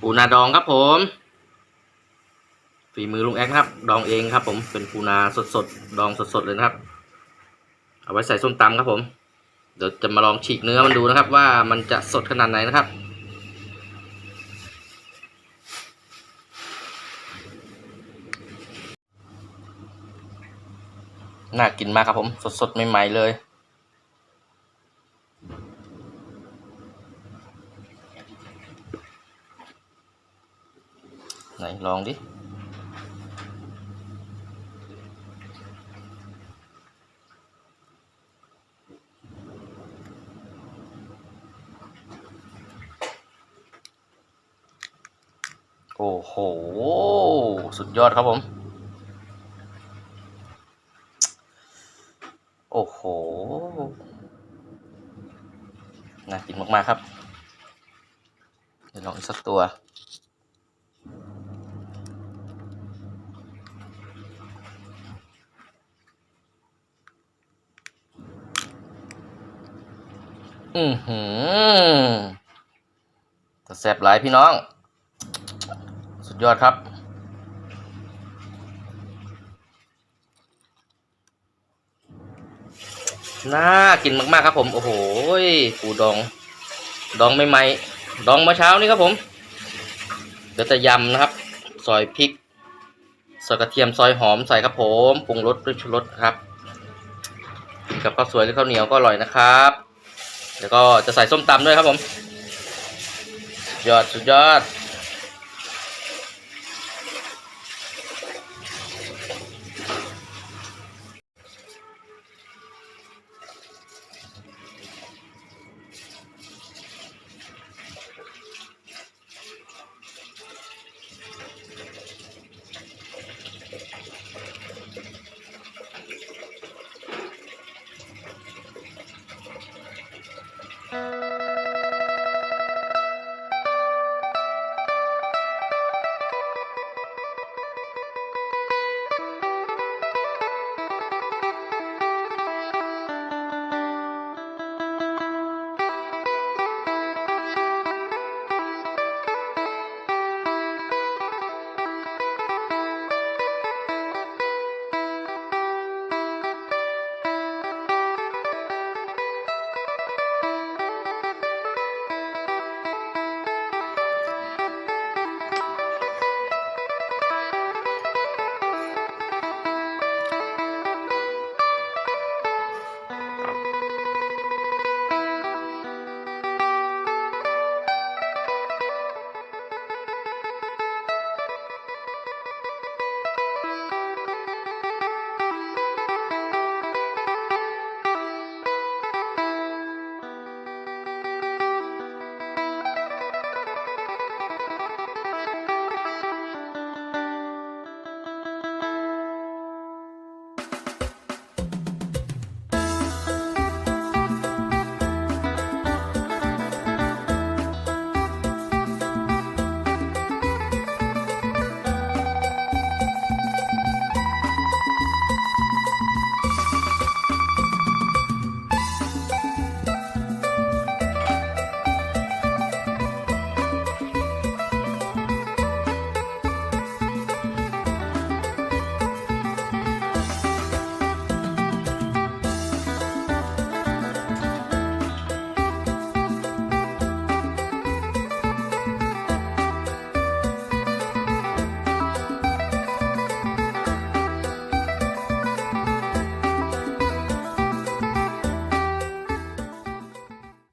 ปูนาดองครับผม ฝีมือลุงแอ๊กครับ ดองเองครับ ผมเป็นปูนาสดๆดองสดๆเลยนะครับ เอาไว้ใส่ส้มตำครับผม เดี๋ยวจะมาลองฉีกเนื้อมันดูนะครับ ว่ามันจะสดขนาดไหนนะครับน่ากินมากครับผม สดๆใหม่ๆเลย ไหนลองดิโอ้โห สุดยอดครับผม โอ้โห น่ากินมาก ๆ ครับ เดี๋ยวลองอีกสักตัว อือหือแซ่บหลายพี่น้อง สุดยอดครับน่ากินมากๆครับผม โอ้โหปูดอง ดองใหม่ๆดองเมื่อเช้านี้ครับผม เดี๋ยวจะยำนะครับ ซอยพริก ซอยกระเทียม ซอยหอมใส่ครับผม ปรุงรสด้วยชูรสครับ กับข้าวสวยหรือข้าวเหนียวก็อร่อยนะครับ แล้วก็จะใส่ส้มตำด้วยครับผม ยอดสุดยอด you